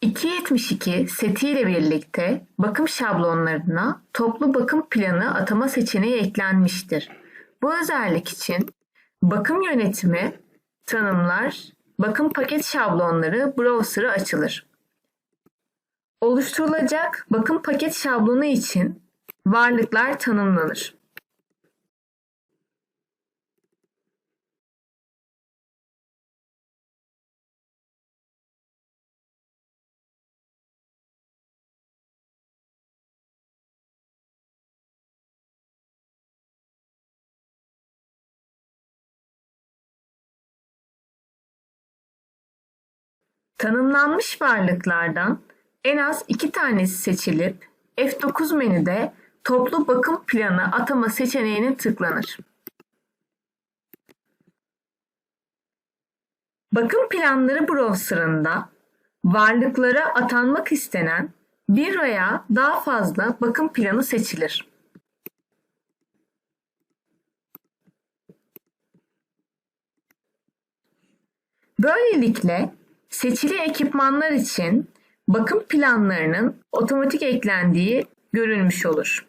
272 setiyle birlikte bakım şablonlarına toplu bakım planı atama seçeneği eklenmiştir. Bu özellik için bakım yönetimi, tanımlar, bakım paket şablonları browser'ı açılır. Oluşturulacak bakım paket şablonu için varlıklar tanımlanır. Tanımlanmış varlıklardan en az iki tanesi seçilip F9 menüde Toplu Bakım Planı atama seçeneğine tıklanır. Bakım planları browser'ında varlıklara atanmak istenen bir veya daha fazla bakım planı seçilir. Böylelikle seçili ekipmanlar için bakım planlarının otomatik eklendiği görülmüş olur.